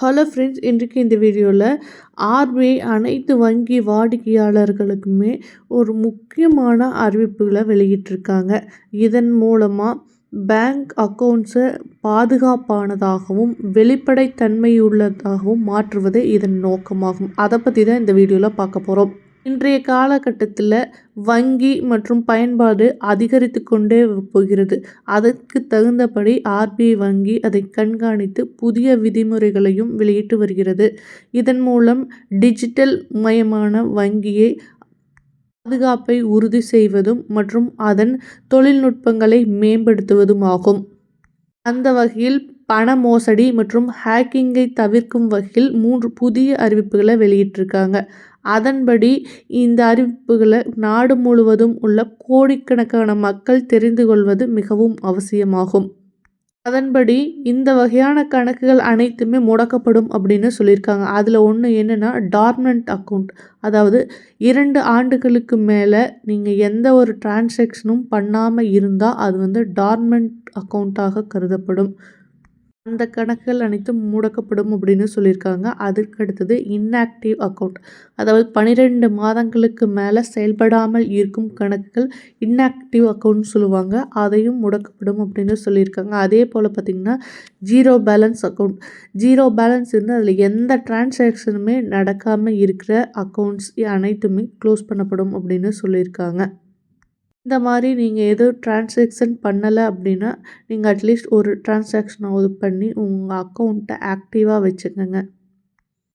Hello friends இன்றைக்கு இந்த வீடியோவில் ஆர்பிஐ அனைத்து வங்கி வாடிக்கையாளர்களுக்குமே ஒரு முக்கியமான அறிவிப்புகளை வெளியிட்டிருக்காங்க. இதன் மூலமாக பேங்க் அக்கௌண்ட்ஸை பாதுகாப்பானதாகவும் வெளிப்படைத்தன்மையுள்ளதாகவும் மாற்றுவதே இதன் நோக்கமாகும். அதை பற்றி தான் இந்த வீடியோவில் பார்க்க போகிறோம் இன்றைய காலகட்டத்தில் வங்கி மற்றும் பயன்பாடு அதிகரித்து கொண்டே போகிறது. அதற்கு தகுந்தபடி ஆர்பிஐ வங்கி அதை கண்காணித்து புதிய விதிமுறைகளையும் வெளியிட்டு வருகிறது. இதன் மூலம் டிஜிட்டல் மயமான வங்கியை பாதுகாப்பை உறுதி செய்வதும் மற்றும் அதன் தொழில்நுட்பங்களை மேம்படுத்துவதும் ஆகும். அந்த வகையில் பண மோசடி மற்றும் ஹேக்கிங்கை தவிர்க்கும் வகையில் மூன்று புதிய அறிவிப்புகளை வெளியிட்டிருக்காங்க. அதன்படி இந்த அறிவிப்புகளை நாடு முழுவதும் உள்ள கோடிக்கணக்கான மக்கள் தெரிந்து கொள்வது மிகவும் அவசியமாகும். அதன்படி இந்த வகையான கணக்குகள் அனைத்துமே முடக்கப்படும் அப்படின்னு சொல்லியிருக்காங்க. அதில் ஒன்று என்னென்னா டார்மெண்ட் அக்கௌண்ட் அதாவது இரண்டு ஆண்டுகளுக்கு மேலே நீங்கள் எந்த ஒரு டிரான்சாக்ஷனும் பண்ணாமல் இருந்தால் அது வந்து டார்மெண்ட் அக்கௌண்ட்டாக கருதப்படும். அந்த கணக்குகள் அனைத்தும் முடக்கப்படும் அப்படின்னு சொல்லியிருக்காங்க. அதற்கு அடுத்தது இன்ஆக்டிவ் அக்கௌண்ட் அதாவது பன்னிரெண்டு மாதங்களுக்கு மேலே செயல்படாமல் இருக்கும் கணக்குகள் இன்ஆக்டிவ் அக்கௌண்ட் சொல்லுவாங்க. அதையும் முடக்கப்படும் அப்படின்னு சொல்லியிருக்காங்க. அதே போல் பார்த்திங்கன்னா zero balance account zero balance இருந்து அதில் எந்த டிரான்சாக்ஷனுமே நடக்காமல் இருக்கிற அக்கௌண்ட்ஸ் அனைத்துமே க்ளோஸ் பண்ணப்படும் அப்படின்னு சொல்லியிருக்காங்க. இந்த மாதிரி நீங்கள் எதுவும் டிரான்சாக்ஷன் பண்ணலை அப்படின்னா நீங்கள் அட்லீஸ்ட் ஒரு டிரான்சாக்ஷனாவது பண்ணி உங்கள் அக்கௌண்ட்டை ஆக்டிவாக வச்சுக்கோங்க.